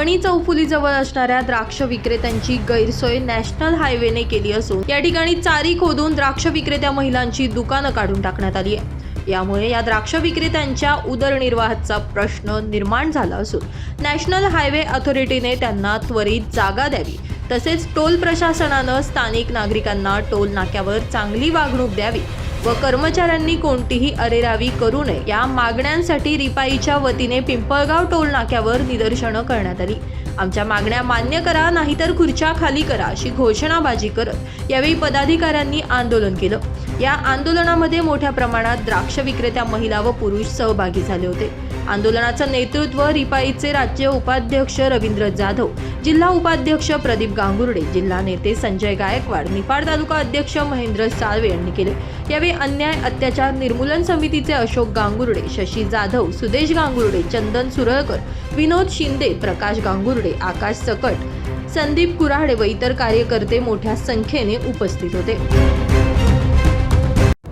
वणी चौफुलीजवळ असणाऱ्या द्राक्ष विक्रेत्यांची गैरसोय नॅशनल हायवेने केली असून या ठिकाणी चारी खोदून द्राक्ष विक्रेत्या महिलांची दुकानं काढून टाकण्यात आली आहे यामुळे या द्राक्ष विक्रेत्यांच्या उदरनिर्वाहाचा प्रश्न निर्माण झाला असून नॅशनल हायवे अथॉरिटीने त्यांना त्वरित जागा द्यावी. तसेच टोल प्रशासनानं स्थानिक नागरिकांना टोल नाक्यावर चांगली वागणूक द्यावी. व कर्मचाऱ्यांनी कोणतीही अरेरावी करू नये. या मागण्यांसाठी रिपाईच्या वतीने पिंपळगाव टोल नाक्यावर निदर्शनं करण्यात आली. आमच्या मागण्या मान्य करा नाहीतर खुर्च्या खाली करा अशी घोषणाबाजी करत यावेळी पदाधिकाऱ्यांनी आंदोलन केलं. या आंदोलनामध्ये मोठ्या प्रमाणात द्राक्ष विक्रेत्या महिला व पुरुष सहभागी झाले होते. आंदोलनाचं नेतृत्व रिपाईचे राज्य उपाध्यक्ष रवींद्र जाधव जिल्हा उपाध्यक्ष प्रदीप गांगुर्डे जिल्हा नेते संजय गायकवाड निफाड तालुका अध्यक्ष महेंद्र साळवे यांनी केले. यावेळी अन्याय अत्याचार निर्मूलन समितीचे अशोक गांगुर्डे शशी जाधव सुदेश गांगुर्डे चंदन सुरळकर विनोद शिंदे प्रकाश गांगुर्डे आकाश सकट संदीप कुऱ्हाडे व इतर कार्यकर्ते मोठ्या संख्येने उपस्थित होते.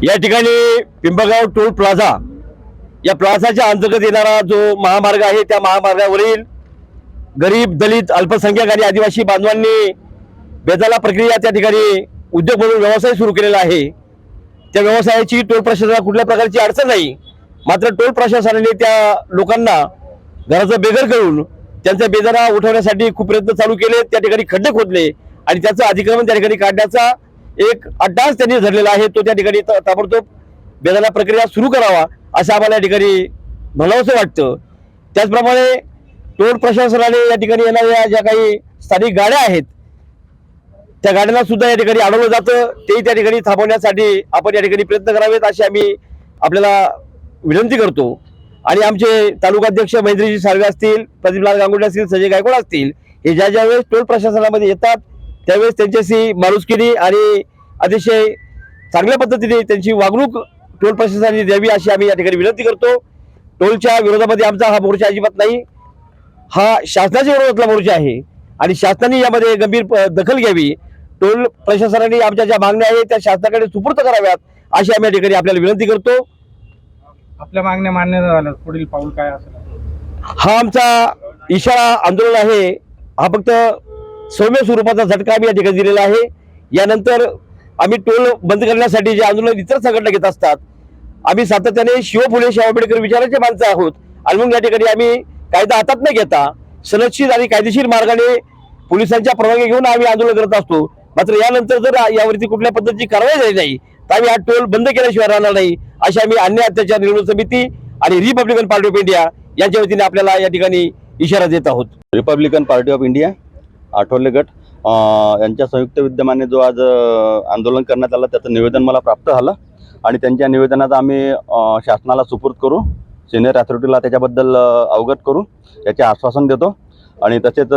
या ठिकाणी पिंपळगाव टोल प्लाझा या प्रवासाच्या अंतर्गत येणारा जो महामार्ग आहे त्या महामार्गावरील गरीब दलित अल्पसंख्याक आणि आदिवासी बांधवांनी बेजाला प्रक्रिया त्या ठिकाणी उद्योग म्हणून व्यवसाय सुरू केलेला आहे. त्या व्यवसायाची टोल प्रशासनाला कुठल्या प्रकारची अडचण नाही. मात्र टोल प्रशासनाने त्या लोकांना घराचं बेघर करून त्यांचा बेजारा उठवण्यासाठी खूप प्रयत्न चालू केले त्या ठिकाणी खड्डे खोदले आणि त्याचं अतिक्रमण त्या ठिकाणी काढण्याचा एक अड्डाच त्यांनी धरलेला आहे. तो त्या ठिकाणी ताबडतोब बेदाला प्रक्रिया सुरू करावा. असं आम्हाला या ठिकाणी म्हणावंसं वाटतं. त्याचप्रमाणे टोल प्रशासनाने या ठिकाणी येणाऱ्या ज्या काही स्थानिक गाड्या आहेत त्या गाड्यांना सुद्धा या ठिकाणी अडवलं जातं. तेही त्या ठिकाणी थांबवण्यासाठी आपण या ठिकाणी प्रयत्न करावेत अशी आम्ही आपल्याला विनंती करतो. आणि आमचे तालुकाध्यक्ष महेंद्रजी साळवे असतील प्रदीपलाल गांगुडे असतील संजय गायकवाड असतील हे ज्या ज्या वेळेस टोल प्रशासनामध्ये येतात त्यावेळेस त्यांच्याशी माणुसकीने आणि अतिशय चांगल्या पद्धतीने त्यांची वागणूक टोल प्रशासनाने द्यावी अशी आम्ही या ठिकाणी विनंती करतो. टोलच्या विरोधामध्ये आमचा हा मोर्चा अजिबात नाही. हा शासनाच्या विरोधातला मोर्चा आहे आणि शासनाने यामध्ये गंभीर दखल घ्यावी. टोल प्रशासनाने आमच्या ज्या मागण्या आहेत त्या शासनाकडे सुपूर्त कराव्यात अशी आम्ही या ठिकाणी आपल्याला विनंती करतो. आपल्या मागण्या मान्य झाल्या पुढील पाऊल काय असेल? हा आमचा इशारा आंदोलन आहे. हा फक्त सौम्य स्वरूपाचा झटका आम्ही या ठिकाणी दिलेला आहे. यानंतर आम्ही टोल बंद करण्यासाठी जे आंदोलन इतर संघटना घेत असतात आम्ही सातत्याने शिव फुले शाह आंबेडकर विचाराचे माणसं आहोत. आणि मग या ठिकाणी आम्ही कायदा हातात न घेता सनदशीर आणि कायदेशीर मार्गाने पोलिसांच्या परवानगी घेऊन आम्ही आंदोलन करत असतो. मात्र यानंतर जर यावरती कुठल्या पद्धतीची कारवाई झाली नाही तर आम्ही हा टोल बंद केल्याशिवाय राहणार नाही अशी आम्ही अन्य अत्याचार निर्मूलन समिती आणि रिपब्लिकन पार्टी ऑफ इंडिया यांच्या वतीने आपल्याला या ठिकाणी इशारा देत आहोत. Republican Party of India Athawale गट. यांच्या संयुक्त विद्यमाने जो आज आंदोलन करण्यात आलं त्याचं निवेदन मला प्राप्त झालं. आणि त्यांच्या निवेदनाचा आम्ही शासनाला सुपूर्द करू सिनियर अथॉरिटीला त्याच्याबद्दल अवगत करू याचे आश्वासन देतो. आणि तसेच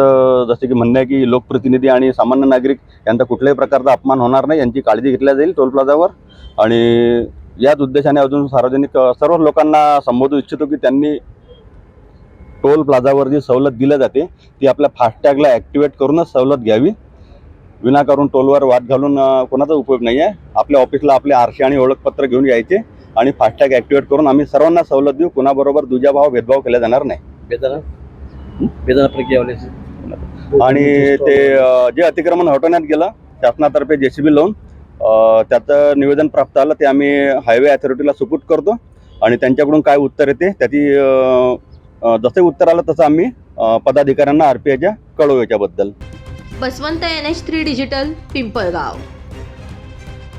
जसे की म्हणणे आहे की लोकप्रतिनिधी आणि सामान्य नागरिक यांचा कुठल्याही प्रकारचा अपमान होणार नाही यांची काळजी घेतल्या जाईल टोल प्लाझावर. आणि याच उद्देशाने अजून सार्वजनिक सर्व लोकांना संबोधू इच्छितो की त्यांनी टोल प्लाझावर जी सवलत दिली जाते ती आपल्या फास्टॅगला ॲक्टिवेट करूनच सवलत घ्यावी. विनाकारण टोलवर वाद घालून कोणाचा उपयोग नाही आहे आपल्या ऑफिसला आपले आरशी आणि ओळखपत्र घेऊन यायचे आणि फास्टॅग ॲक्टिवेट करून आम्ही सर्वांना सवलत देऊ. कोणाबरोबर दुजाभाव भेदभाव केला जाणार नाही. आणि ते जे अतिक्रमण हटवण्यात गेलं शासनातर्फे जे सी बी लावून त्याचं निवेदन प्राप्त आलं ते आम्ही हायवे अथॉरिटीला सुपूट करतो. आणि त्यांच्याकडून काय उत्तर येते त्याची जसे उत्तर आलं तसं आम्ही पदाधिकाऱ्यांना आरपीआयच्या कळवू याच्याबद्दल Baswant N H three digital Pimpalgaon.